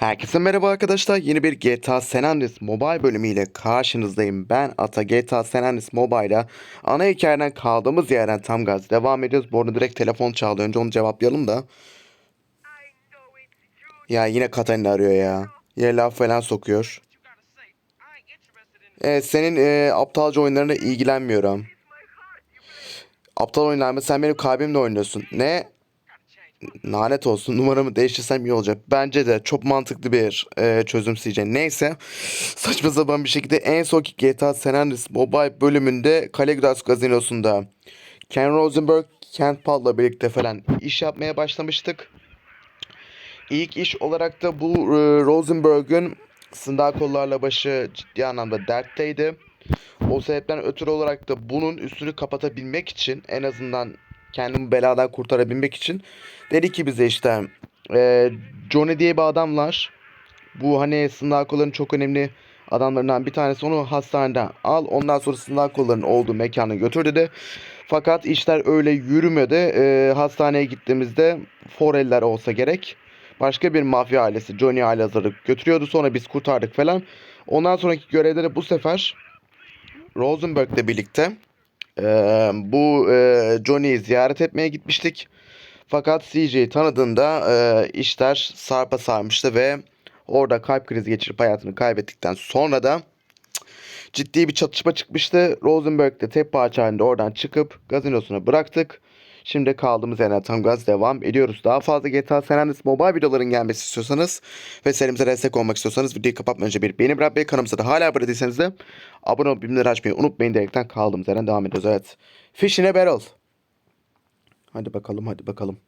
Herkese merhaba arkadaşlar. Yeni bir GTA San Andreas Mobile bölümüyle karşınızdayım. Ben Ata GTA San Andreas Mobile'da ana hikayeden kaldığımız yerden tam gaz devam ediyoruz. Bu arada direkt telefon çaldı. Önce onu cevaplayalım da. Ya yine Katalin arıyor ya. Yine laf falan sokuyor. Evet senin e, aptalca oyunlarına ilgilenmiyorum. Aptal oyunlar mı? Sen benim kalbimle oynuyorsun. Ne? Lanet olsun numaramı değiştirsem iyi olacak. Bence de çok mantıklı bir e, çözüm CJ. Neyse saçma sapan bir şekilde en son GTA San Andreas Mobile bölümünde Caligras gazinosunda Ken Rosenberg, Kent Paul'la birlikte falan iş yapmaya başlamıştık. İlk iş olarak da bu e, Rosenberg'ün sındar kollarla başı ciddi anlamda dertteydi. O sebepten ötürü olarak da bunun üstünü kapatabilmek için en azından kendimi beladan kurtarabilmek için dedi ki bize işte e, Johnny diye bir adam var. Bu hani kolların çok önemli adamlarından bir tanesi onu hastaneden al ondan sonra kolların olduğu mekana götür dedi. Fakat işler öyle yürümedi. E, hastaneye gittiğimizde Foreller olsa gerek. Başka bir mafya ailesi Johnny aile hazırlık götürüyordu. Sonra biz kurtardık falan. Ondan sonraki görevde de bu sefer Rosenberg'le birlikte bu eee, Johnny'yi ziyaret etmeye gitmiştik. Fakat CJ'yi tanıdığında eee, işler sarpa sarmıştı ve orada kalp krizi geçirip hayatını kaybettikten sonra da ciddi bir çatışma çıkmıştı. Rosenberg de tek parça halinde oradan çıkıp gazinosuna bıraktık. Şimdi kaldığımız yerden tam gaz devam ediyoruz. Daha fazla GTA San Andreas mobile videoların gelmesi istiyorsanız ve serimize destek olmak istiyorsanız videoyu kapatmadan önce bir beğeni bırakmayı kanalımıza da hala abone değilseniz de abone olup bildirimleri açmayı unutmayın diyerekten kaldığımız yerden devam ediyoruz. Evet. Fish in a barrel. Hadi bakalım hadi bakalım.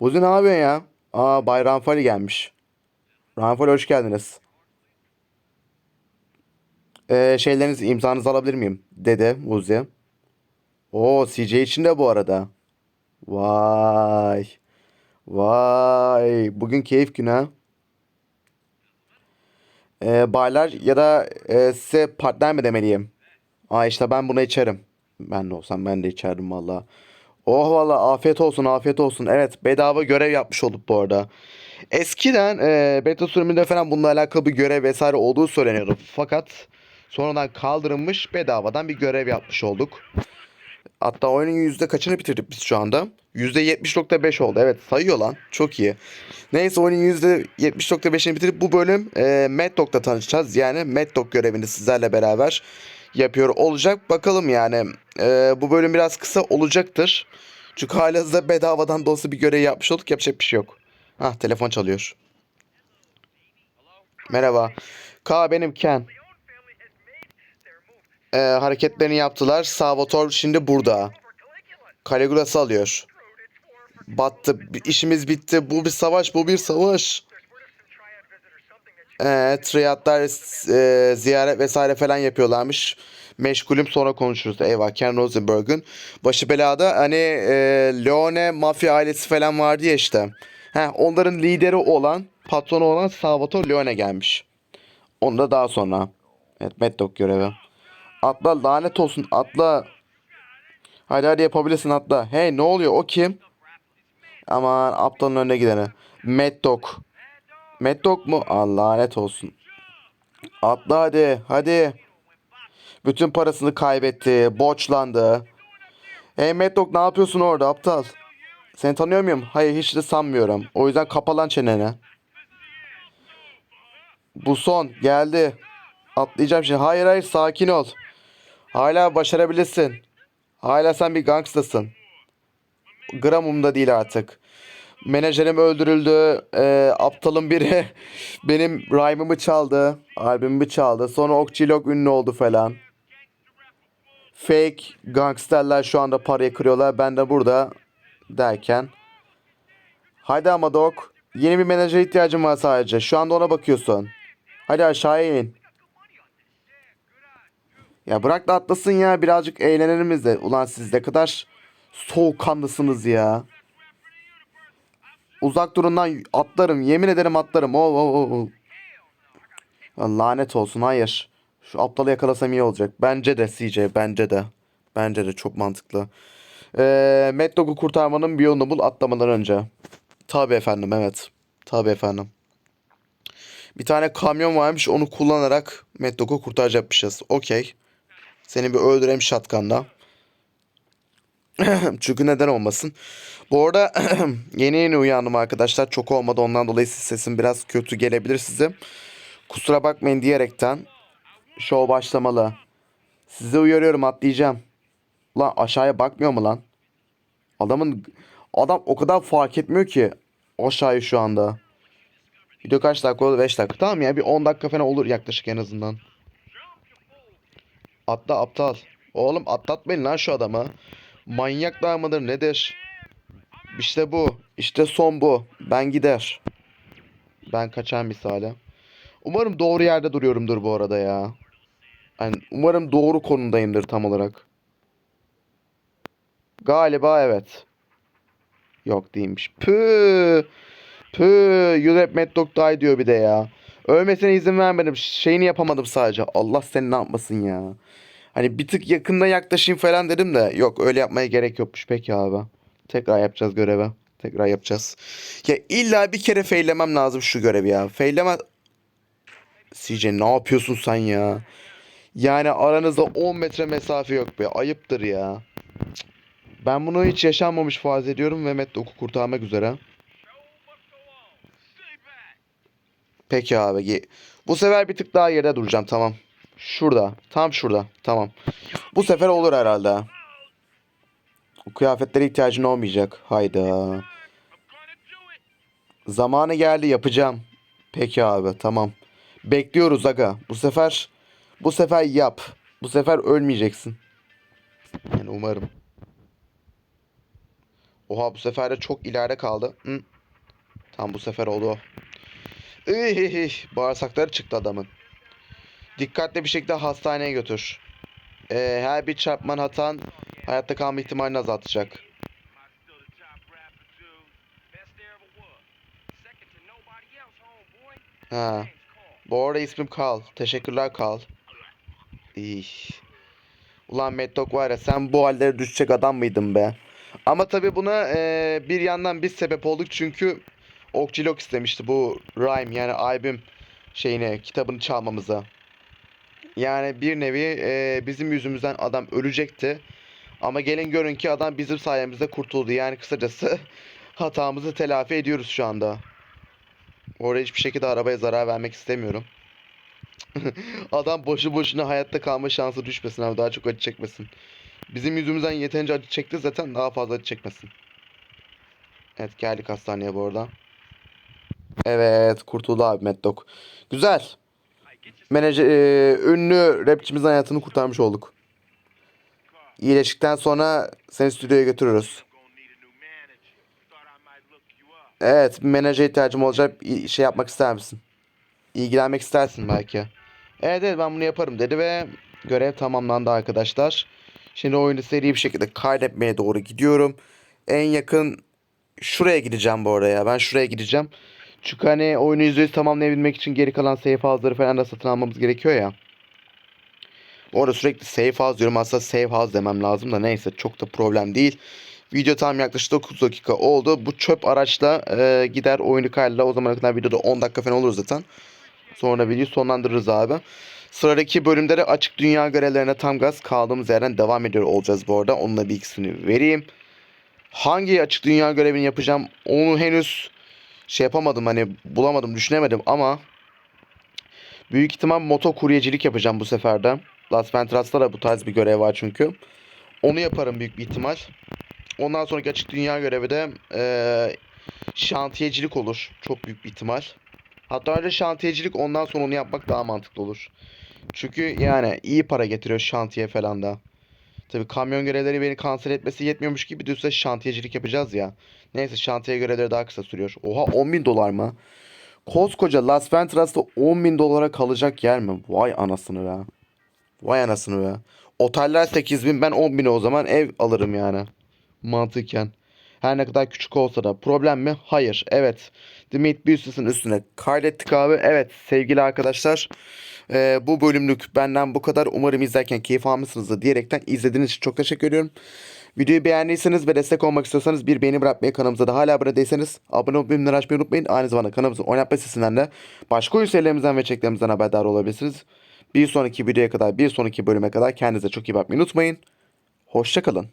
Buzi ne yapıyorsun ya? Aa Bay Ranfali gelmiş. Ranfali hoş geldiniz. Ee, şeylerinizi imzanızı alabilir miyim? Dedi Buzi. Oo CJ için de bu arada. Vay. Vay. Bugün keyif günü ha. Ee, baylar ya da e, size partner mi demeliyim? Aa işte ben bunu içerim. Ben de olsam ben de içerdim valla. Oh valla afiyet olsun afiyet olsun. Evet bedava görev yapmış olduk bu arada. Eskiden e, beta sürümünde falan bununla alakalı bir görev vesaire olduğu söyleniyordu. Fakat sonradan kaldırılmış bedavadan bir görev yapmış olduk. Hatta oyunun yüzde kaçını bitirdik biz şu anda? Yüzde 70.5 oldu. Evet sayıyor lan. Çok iyi. Neyse oyunun yüzde 70.5'ini bitirip bu bölüm e, Mad Dog'da tanışacağız. Yani Mad Dog görevini sizlerle beraber yapıyor olacak. Bakalım yani e, bu bölüm biraz kısa olacaktır. Çünkü halihazırda bedavadan da olsa bir görev yapmış olduk. Yapacak bir şey yok. Hah telefon çalıyor. Merhaba. Ka benim Ken. E, hareketlerini yaptılar. Salvatore şimdi burada. Caligula'sı alıyor. Battı. İşimiz bitti. Bu bir savaş. Bu bir savaş. Ee, triatlar e, ziyaret vesaire falan yapıyorlarmış. Meşgulüm sonra konuşuruz. Eyvah Ken Rosenberg'ün başı belada. Hani e, Leone mafya ailesi falan vardı ya işte. Heh, onların lideri olan, patronu olan Salvatore Leone gelmiş. Onu da daha sonra. Evet Mad Dog görevi. Atla lanet olsun atla. Hadi hadi yapabilirsin atla. Hey ne oluyor o kim? Aman aptalın önüne gidene. Mad Dog. Mad Dog mu? Allah lanet olsun. Atla hadi hadi. Bütün parasını kaybetti. Borçlandı. Hey Mad Dog ne yapıyorsun orada aptal? Seni tanıyor muyum? Hayır hiç de sanmıyorum. O yüzden kapa lan çeneni. Bu son geldi. Atlayacağım şimdi. Hayır hayır sakin ol. Hala başarabilirsin. Hala sen bir gangstasın. Gram umda değil artık. Menajerim öldürüldü. Ee, aptalın biri benim rhyme'ımı çaldı. Albümümü çaldı. Sonra Okçilok ünlü oldu falan. Fake gangsterler şu anda parayı kırıyorlar. Ben de burada derken. Haydi ama Doc. Yeni bir menajer ihtiyacım var sadece. Şu anda ona bakıyorsun. Hadi aşağıya in. Ya bırak da atlasın ya. Birazcık eğlenelim biz de. Ulan siz ne kadar soğukkanlısınız ya. Uzak durun lan atlarım. Yemin ederim atlarım. Oo, oo. Ya lanet olsun hayır. Şu aptalı yakalasam iyi olacak. Bence de CJ bence de. Bence de çok mantıklı. Ee, Mad Dog'u kurtarmanın bir yolunu bul atlamadan önce. Tabi efendim evet. Tabi efendim. Bir tane kamyon varmış onu kullanarak Meddok'u kurtaracakmışız. Okey. Seni bir öldüreyim shotgun'la. Çünkü neden olmasın. Bu arada yeni yeni uyandım arkadaşlar. Çok olmadı ondan dolayı sesim biraz kötü gelebilir size. Kusura bakmayın diyerekten show başlamalı. Size uyarıyorum atlayacağım. Lan aşağıya bakmıyor mu lan? Adamın adam o kadar fark etmiyor ki aşağıyı şu anda. Video kaç dakika oldu? 5 dakika. Tamam ya bir 10 dakika falan olur yaklaşık en azından. Atla aptal. Oğlum atlatmayın lan şu adamı. Manyaklar mıdır nedir? İşte bu. İşte son bu. Ben gider. Ben kaçan misali. Umarım doğru yerde duruyorumdur bu arada ya. Yani umarım doğru konumdayımdır tam olarak. Galiba evet. Yok değilmiş. Püh. Püh. Europe Mad Dog Die diyor bir de ya. Ölmesine izin vermedim. Şeyini yapamadım sadece. Allah seni ne yapmasın ya. Hani bir tık yakında yaklaşayım falan dedim de. Yok öyle yapmaya gerek yokmuş. Peki abi. Tekrar yapacağız göreve. Tekrar yapacağız. Ya illa bir kere feylemem lazım şu görevi ya. Feyleme... CJ ne yapıyorsun sen ya? Yani aranızda 10 metre mesafe yok be. Ayıptır ya. Ben bunu hiç yaşanmamış farz ediyorum ve Met oku kurtarmak üzere. Peki abi. Bu sefer bir tık daha yerde duracağım tamam. Şurada. Tam şurada. Tamam. Bu sefer olur herhalde. O kıyafetlere ihtiyacın olmayacak. Hayda. Zamanı geldi yapacağım. Peki abi tamam. Bekliyoruz aga. Bu sefer bu sefer yap. Bu sefer ölmeyeceksin. Yani umarım. Oha bu sefer de çok ileride kaldı. Hı. Tam bu sefer oldu. Ih, bağırsakları çıktı adamın. Dikkatli bir şekilde hastaneye götür. Ee, her bir çarpman hatan hayatta kalma ihtimalini azaltacak. Ha. Bu arada ismim Kal. Teşekkürler Kal. İy. Ulan Mad Dog var ya sen bu hallere düşecek adam mıydın be? Ama tabii buna eee, bir yandan biz sebep olduk çünkü Okçilok istemişti bu Rhyme yani albüm şeyine kitabını çalmamıza. Yani bir nevi eee, bizim yüzümüzden adam ölecekti. Ama gelin görün ki adam bizim sayemizde kurtuldu. Yani kısacası hatamızı telafi ediyoruz şu anda. Oraya hiçbir şekilde arabaya zarar vermek istemiyorum. Adam boşu boşuna hayatta kalma şansı düşmesin abi. Daha çok acı çekmesin. Bizim yüzümüzden yeterince acı çekti zaten daha fazla acı çekmesin. Evet geldik hastaneye bu arada. Evet kurtuldu abi Mad Dog. Güzel. Menajer, eee, ünlü rapçimizin hayatını kurtarmış olduk. İyileştikten sonra seni stüdyoya götürürüz. Evet, menajer ihtiyacım olacak. Şey yapmak ister misin? İlgilenmek istersin belki. Evet evet ben bunu yaparım dedi ve görev tamamlandı arkadaşlar. Şimdi oyunu seri bir şekilde kaydetmeye doğru gidiyorum. En yakın şuraya gideceğim bu arada. Ben şuraya gideceğim. Çünkü hani oyunu %100 tamamlayabilmek için geri kalan save house'ları falan da satın almamız gerekiyor ya. Bu arada sürekli save house diyorum. Aslında save house demem lazım da neyse çok da problem değil. Video tam yaklaşık 9 dakika oldu. Bu çöp araçla e, gider oyunu kaydeder. O zamana kadar videoda 10 dakika falan olur zaten. Sonra videoyu sonlandırırız abi. Sıradaki bölümde de açık dünya görevlerine tam gaz kaldığımız yerden devam ediyor olacağız bu arada. Onunla bilgisini vereyim. Hangi açık dünya görevini yapacağım onu henüz şey yapamadım hani bulamadım düşünemedim ama büyük ihtimal moto kuryecilik yapacağım bu sefer de. Las Ventras'ta da bu tarz bir görev var çünkü. Onu yaparım büyük bir ihtimal. Ondan sonraki açık dünya görevi de eee, şantiyecilik olur. Çok büyük bir ihtimal. Hatta öyle şantiyecilik ondan sonra onu yapmak daha mantıklı olur. Çünkü yani iyi para getiriyor şantiye falan da. Tabii kamyon görevleri beni kanser etmesi yetmiyormuş gibi üstüne şantiyecilik yapacağız ya. Neyse şantiye görevleri daha kısa sürüyor. Oha 10 bin dolar mı? Koskoca Las Ventras'ta 10 bin dolara kalacak yer mi? Vay anasını be. Vay anasını be. Oteller 8 bin ben 10 bin o zaman ev alırım yani. Mantıken. Her ne kadar küçük olsa da. Problem mi? Hayır. Evet. The Meat Business'ın üstüne kaydettik abi. Evet sevgili arkadaşlar. Ee, bu bölümlük benden bu kadar. Umarım izlerken keyif almışsınızdır diyerekten izlediğiniz için çok teşekkür ediyorum. Videoyu beğendiyseniz ve destek olmak istiyorsanız bir beğeni bırakmayı kanalımıza da hala abone değilseniz abone olup bildirimleri açmayı unutmayın. Aynı zamanda kanalımızın oynatma sitesinden de başka oyun serilerimizden ve çeklerimizden haberdar olabilirsiniz. Bir sonraki videoya kadar, bir sonraki bölüme kadar kendinize çok iyi bakmayı unutmayın. Hoşçakalın.